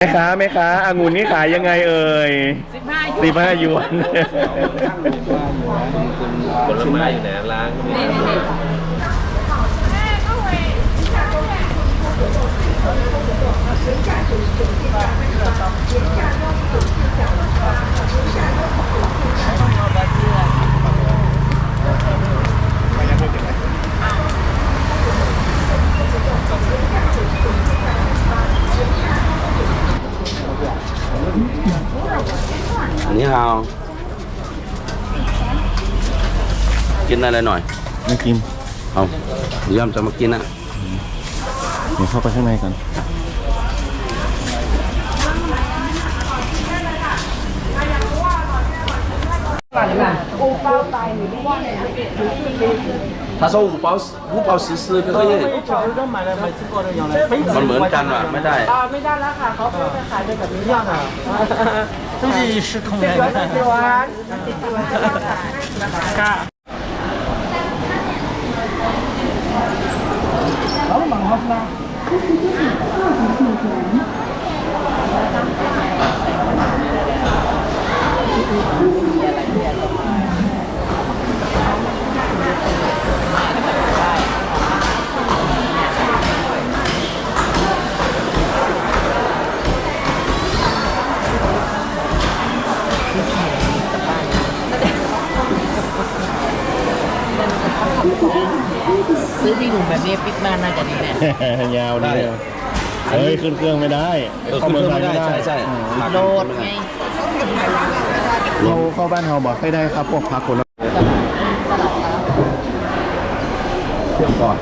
แม่ค้าแม่ค้าองุ่นนี่ขายยังไงเอ่ยสิบห้าสิบห้าหยวน ผลไม้อยู่ไหนร้านก็มี นี่นี่ นี่อันนี้เอากินอะไรหน่อย ไม่กินเอาย่อมจะมากินอะ เดี๋ยวเข้าไปข้างในก่อน 他说五包五包十四个月มันเหมือนกันว่ะไม่ได้ อ่าไม่ได้แล้วค่ะเขาไม่ได้ขายเป็นแบบนี้ยอดอ่ะ 都是是同人 หยวนห ยวนติดหยวนค่ะซื้อพี่หนุ่มแบบนี้ปิดบ้านน่าจะดีแน่ยาวดีเลยเฮ้ยขึ้นเครื่องไม่ได้เออขึ้นเครื่องไม่ได้ใช่ใช่อืมหนักโดดไง เราเข้าบ้านเราบอกให้ได้ครับพวกพักคนละเดี๋ยวก่อน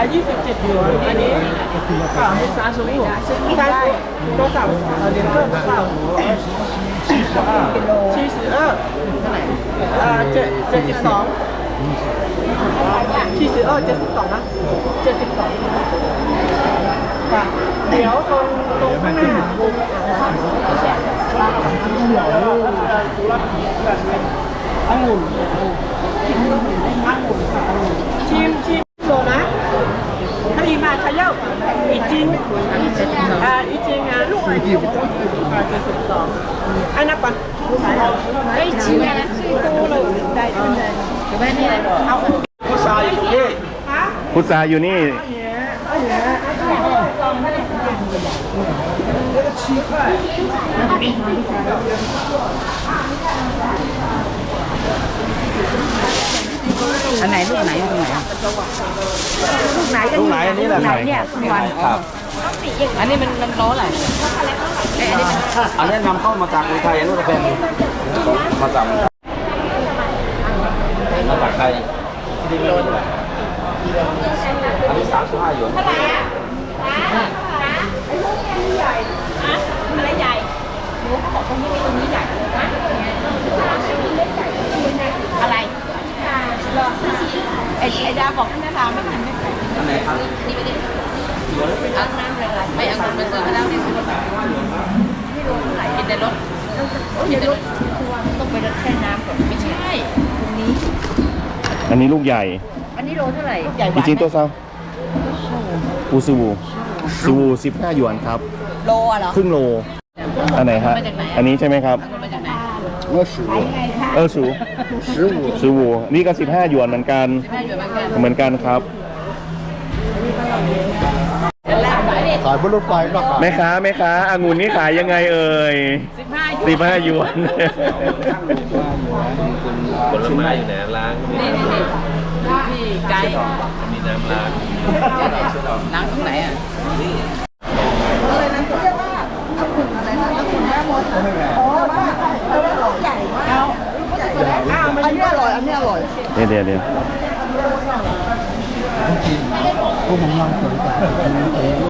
อายุสิบเจ็ดหยวนอันนี้ค่ะมี สามสิบหกใช่多少呃两个多少七十二七十二呃เจ็ดเจ็ดสิบสอง七十二เจ็ดสิบสองนะเจ็ดสิบสองค่ะเดี๋ยวตรงตรงข้างหน้าองุ่น อ่าอีจริงอะลูกอายุ72อันนั้นก่อนไอ้จีนอะชื่อาโอ้ยแม่นี่เอาพุทราอยู่ตรงนี้พุทราอยู่นี่อันไหนลูกไหนลูกไหนลูกไหนลูกไหนอันนี้แหละไหนเนี่ยคุณวันครับ อันนี้มันมันโลอะไรเอ้ยอันนี้มันอันนี้นำเข้ามาจากเมืองไทยอันนู้นจะเป็นมาจากมาจากไทยที่นี่ไม่รู้อันนี้สามสิบห้าหยวนอะไรไอ้ไอ้ดาบอกท่านดาไม่ทันไม่ไปอันไหนครับ นี่ไม่ได้เอาน้ำเลยไม่เอาคนมาซื้อมาแล้วนี่ซื้อมาไม่รู้เท่าไหร่กินในรถกินในรถต้องไปแช่น้ำก่อนไม่ใช่ตรงนี้ อันนี้ลูกใหญ่อันนี้โลเท่าไหร่อีจิงโตัวเซาปูซูวูซูวูสิบห้าหยวนครับโลอะเหรอครึ่งโลอันไหนฮะมาจากไหนอะอันนี้ใช่ไหมครับเอามาจากไหนเออสูสิบสิวูนี่ก็สิบห้าหยวนเหมือนกันแม่อยู่บางแก้วเหมือนกันครับขายบนรถไฟก็ขายแม่ค้าแม่ค้าองุ่นนี่ขายยังไงเอ่ยสิบห้าสิบห้าหยวนผลไม้อยู่ไหนร้านก็มีนี่นี่นี่ที่ไกด์มีน้ำล้างล้างตรงไหนอะอะไรนะเขาเรียกว่าอังุ่นอะไรนะอังุ่นแม่มดอ๋อว่าแต่ว่าลูกใหญ่มากลูกใหญ่อ้าวอันนี้อร่อยอันนี้อร่อยเดี๋ยวเดี๋ยวเดี๋ยวพวกผมลองสวยกว่า